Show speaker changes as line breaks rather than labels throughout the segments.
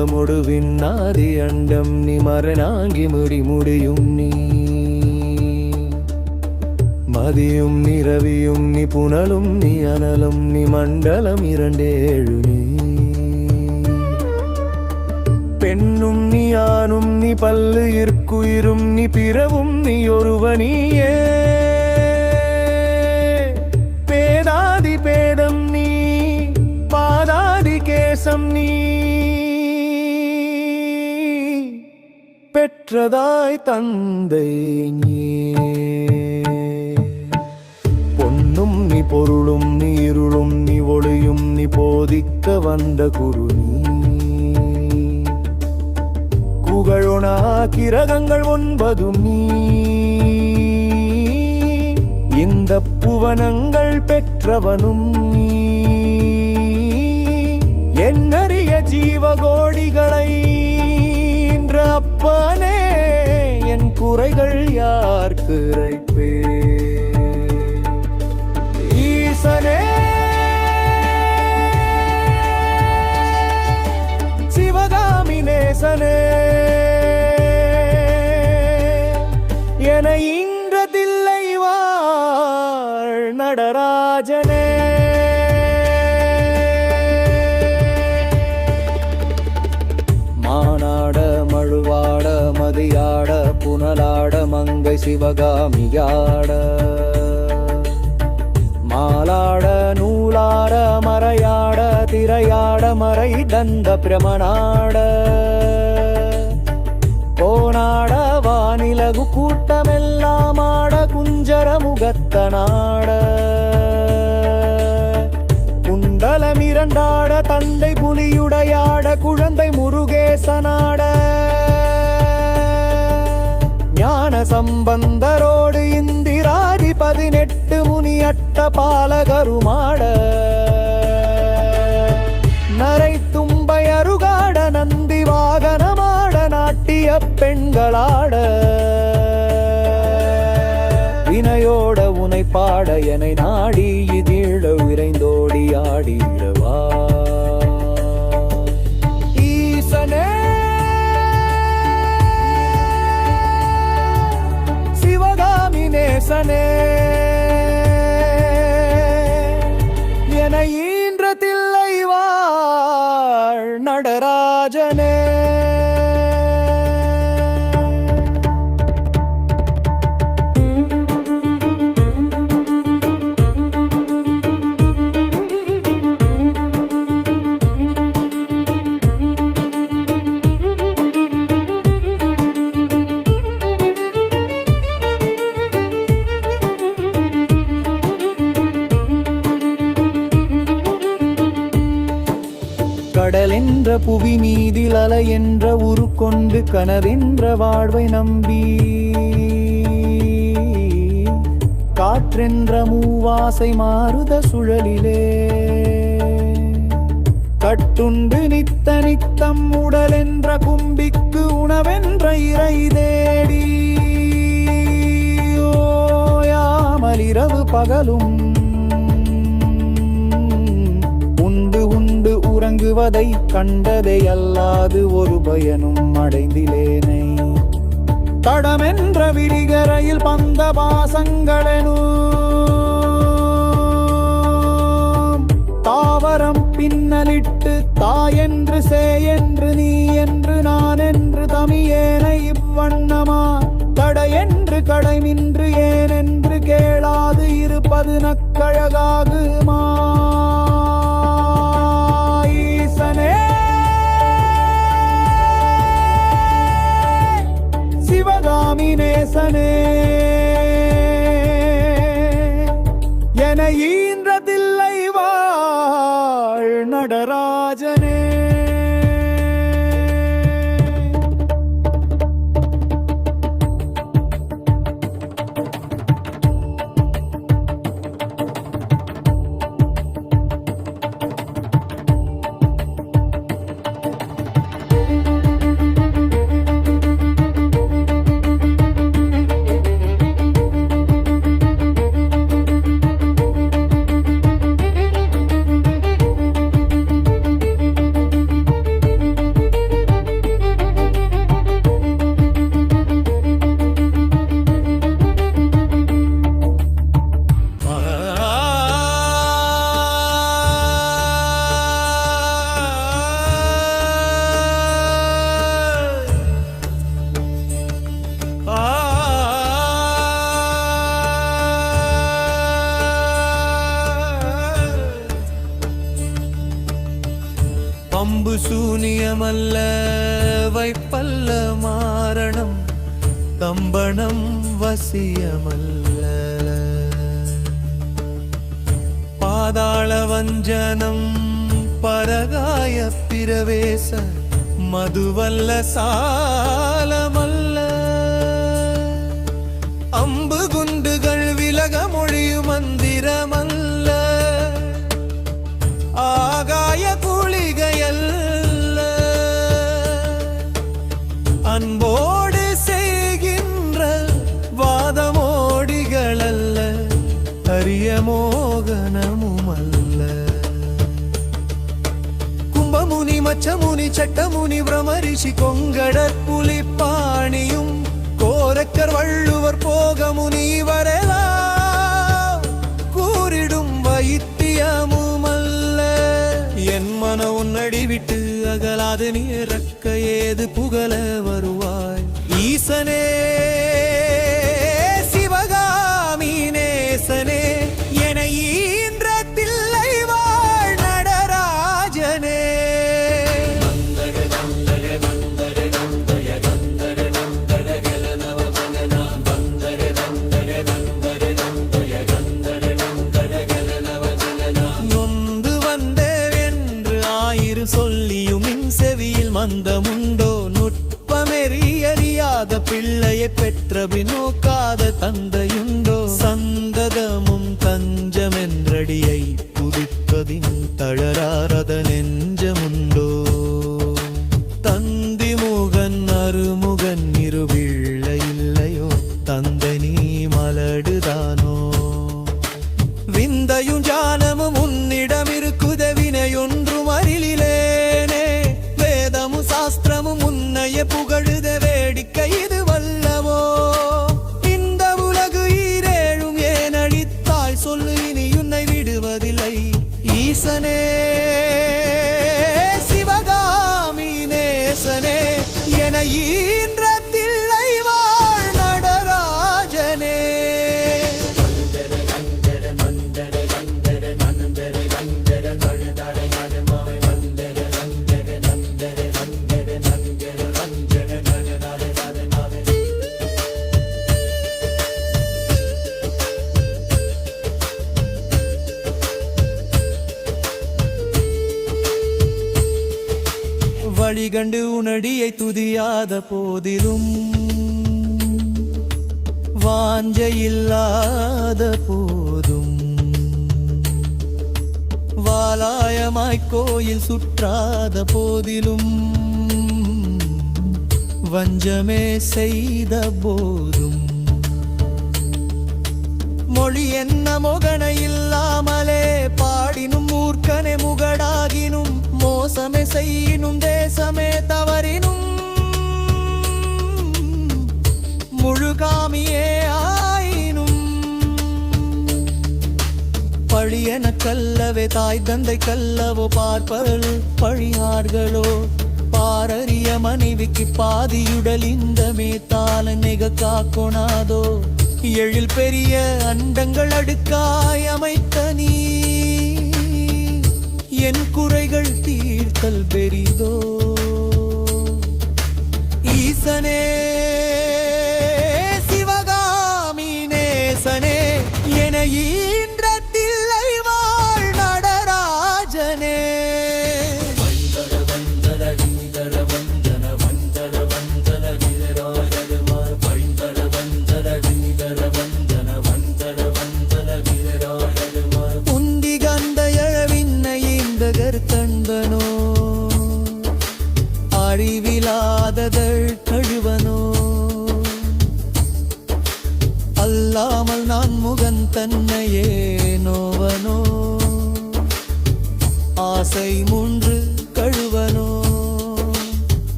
நாதி பூதமொடு விண்ணாதி அண்டம் நீ மரணாங்கி முடி முடியும் நீ. மதியும் நிரவியும் நீ புனலும் நீ அனலும் நீ மண்டலம் இரண்டேழு நீ. பெண்ணும் நீ ஆணும் நீ பல்லு இற்குயிரும் நீ பிறவும் நீ ஒருவனியே. பேதாதி பேதம் நீ. பெற்றதாய் தந்தை நீ. பொன்னும் நீ பொருளும் நீ இருளும் நீ ஒளியும் நீ போதிக்க வந்த குரு நீ. புகழொணா கிரகங்கள் ஒன்பதும் நீ. இந்த புவனங்கள் பெற்றவனும் நீ. என்னறிய ஜீவகோடிகளை இன்று என் குறைகள் யார் குறைப்பே? ஈசனே! சிவகாமி நேசனே! சிவகாமியாட மாலாட நூலார மறையாட திரையாட மறை தந்த பிரமணாட கோனாட வானிலகு கூட்டமெல்லாம் ஆட குஞ்சர முகத்த நாட குண்டலமிரண்டாட தந்தை புலியுடையாட குழந்தை முருகேசனாட. சம்பந்தரோடு இந்திராதி பதினெட்டு முனி அட்ட பாலகருமாட. நரை தும்பை அருகாட நந்தி வாகனமாட நாட்டிய பெண்களாட. வினையோட உனை பாட எனை நாடி இது கடலென்ற புவி மீதில் அலை என்ற உரு கொண்டு கனவென்ற வாழ்வை நம்பி. காற்றென்ற மூவாசை மாறுத சுழலிலே. கட்டுண்டு நித்த நித்தம் உடலென்ற கும்பிக்கு உணவென்ற இறை தேடி. ஓயாமல் இரவு பகலும் உறங்குவதை கண்டதை அல்லாது ஒரு பயனும் அடைந்திலேனை. தடமென்ற விரிகரையில் பந்த பாசங்களெனு. தாவரம் பின்னலிட்டு தாயென்று சேயென்று நீ என்று நான் என்று தமியேனை இவ்வண்ணமா. தடையென்று கடைமின்று ஏனென்று கேளாது இருப்பது நக்கழகாகுமா. சிவகாமி புனியமல்ல வைப்பல்ல மாரணம் கம்பணம் வசியமல்ல. பாதாள வஞ்சனம் பரகாய பிரவேச மதுவல்ல சாலமல்ல. அம்பு குண்டுகள் விலக மொழியும் மந்திரமல்ல பச்சமுனி சட்டமுனி பிரமரிஷி கொங்கடற் புலிப்பாணியும் கோரக்கர் வள்ளுவர் போகமுனி வரலாம் கூறிடும் வைத்தியமும் அல்ல என் மன உன்னடி விட்டு அகலாது நீ ரக்க ஏது புகழ வருவாய் செவியில் மந்தமுண்டோ நுட்பமெறியறியாத பிள்ளையை பெற்ற நோக்காத தந்தையும் கண்டு உனடியை துதியாத போதிலும் வாஞ்சையில்லாத போதும். வாலாயமாய் கோயில் சுற்றாத போதிலும் வஞ்சமே செய்த போதும். மொழி என்ன மொகன இல்லாமலே பாடினும் மூர்க்கனே முகடாகினும் மோசமே செய்யினும் தேசமே தவறினும். முழுகாமியே ஆயினும். பழியன கல்லவே தாய் தந்தை கல்லவோ பார்ப்பவள் பழியார்களோ? பாரறிய மனைவிக்கு பாதியுடல் இந்த மேத்தால நெக காக்கொணாதோ எழில் பெரிய அண்டங்கள் அடுக்காய் அமைத்த நீ. என் குறைகள் தீர்த்தல் பெரிதோ. ஈசனே சிவகாமி நேசனே என ஈ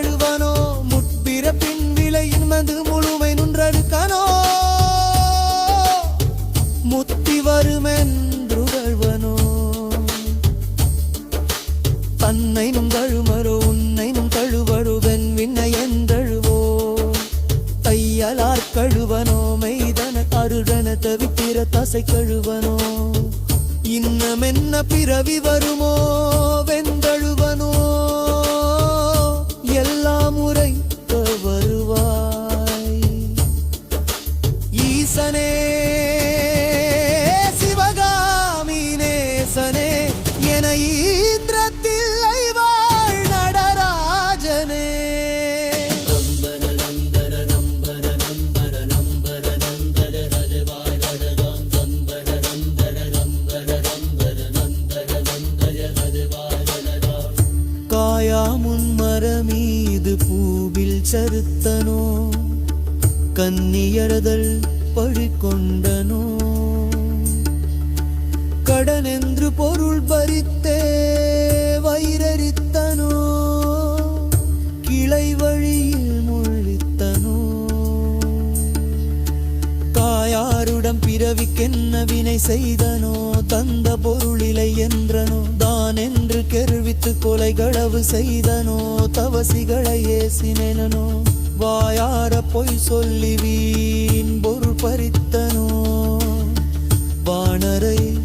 உறவு கழுவனோ முற்பிற பின் விலையின் மது முழுமை நுன்றழுக்கனோ முத்தி வருமென்றுகழ்வனோ தன்னை நும் தழுமரோ உன்னை நும் தழுவருவன் விண்ணை என்றழுவோ? தையலார் கழுவனோ மெய்தன அருடன
தவித்திர தசை கழுவனோ? இன்னமென்ன பிறவி வருமோ வென் கொண்டனோ? சருத்தனோ கன்னியரதல் பழிகொண்டனோ கடனென்று பொருள் பறித்தே வைரரித்தனோ கிளை வழியில் முழித்தனோ தாயாருடம் பிறவிக்கென்ன வினை செய்தனோ? தந்த பொருளிலை என்றனோ? தான் என்று கெருவித்து கொலைகளவு செய்தனோ? தவசிகளை ஏசினேனோ? வாயார பொய் சொல்லி வீண் பொருள் பறித்தனோ? வானரை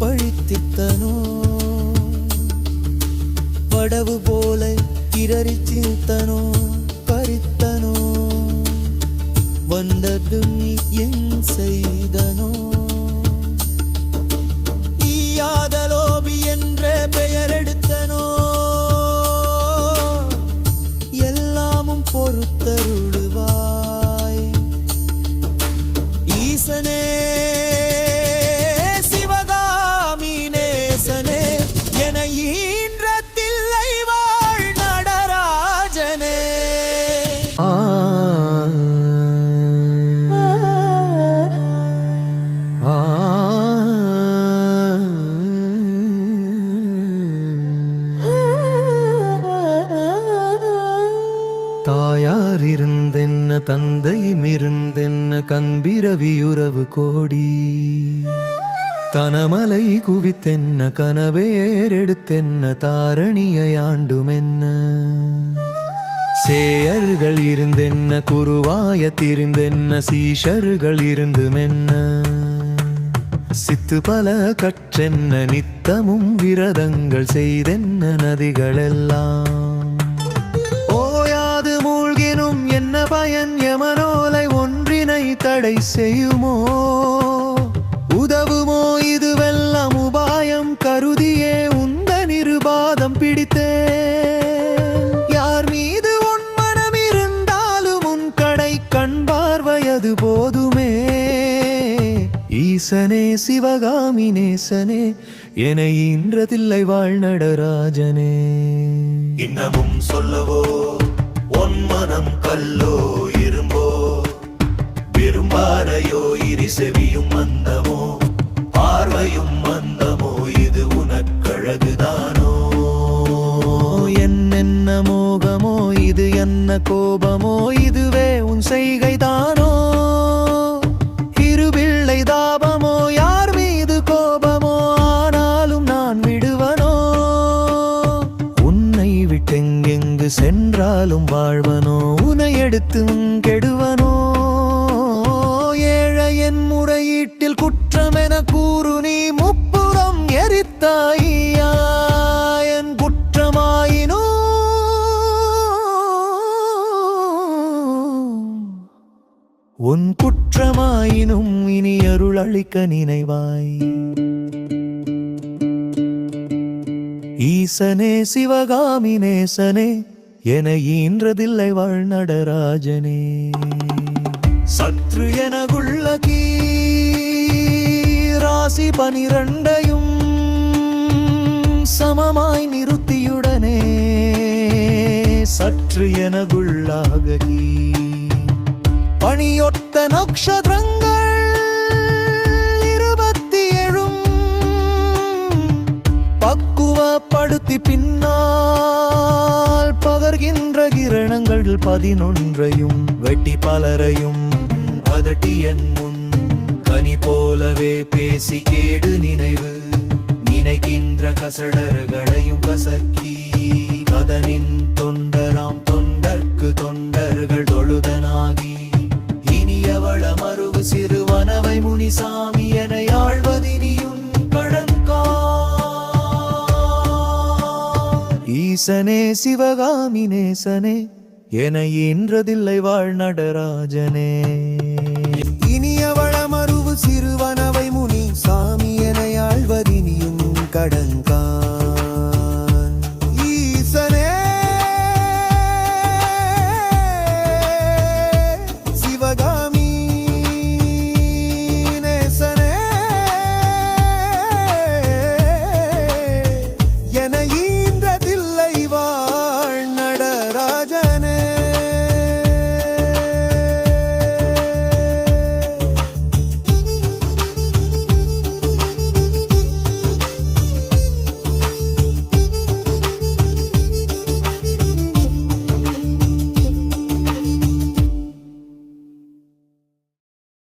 பழித்தித்தனோ படவு போல கிரரிச்சித்தனோ பறித்தனோ? வந்ததும் என் செய்தனோ? ஈயாத லோபி என்ற பெயர் ஈசனே
தனமலை குவித்தென்ன கனவேரெடுத்தென்ன தாரணியை ஆண்டுமென்ன? சேயர்கள் இருந்தென்ன குருவாய திரிந்தென்ன சீஷர்கள் இருந்துமென்ன? சித்து பல கற்றென்ன நித்தமும் விரதங்கள் செய்தென்ன நதிகளெல்லாம்? ஓயாது மூழ்கினும் என்ன பயன்? யமனோலை ஒன்றினை தடை செய்யுமோ? உதவுமோ இதுவெல்லாம் உபாயம். கருதியே உந்த நிருபாதம் பிடித்தே யார் மீது உன் மனம் இருந்தாலும் உன் கடை கண் பார்வையது போதுமே. ஈசனே சிவகாமி நேசனே என இன்றதில்லை வாழ்நடராஜனே
இன்னமும் சொல்லவோ உன் மனம் கல்லோ இரும்போ. விரும்பாரையோ இரு செவியும் மந்தமோ பார்வையும் மந்தமோ? இது உனக்கழகுதானோ
என்னென்ன மோகமோ? இது என்ன கோபமோ? இதுவே உன் செய்கை உன் குற்றமாயினும் இனி அருள் அளிக்க நினைவாய். ஈசனே சிவகாமி நேசனே என ஈன்றதில்லை வாழ்நடராஜனே. சற்று எனகுள்ள கீ ராசி பனிரண்டையும் சமமாய் நிறுத்தியுடனே. சற்று எனகுள்ளாக கீ பணியொத்த நக்ஷத்திரங்கள் இருபத்தி ஏழும் பக்குவப்படுத்தி பின்னால் பகர்கின்ற கிரணங்கள் பதினொன்றையும் வெட்டி பலரையும் அதட்டி என் முன். கனி போலவே பேசி கேடு நினைவு நினைக்கின்ற கசடர்களையும் கசக்கி கதனின் தொண்டராம் தொண்டர்க்கு தொண்டர் நேசனே சிவகாமி நேசனே என இன்றதில்லை வாழ் நடராஜனே.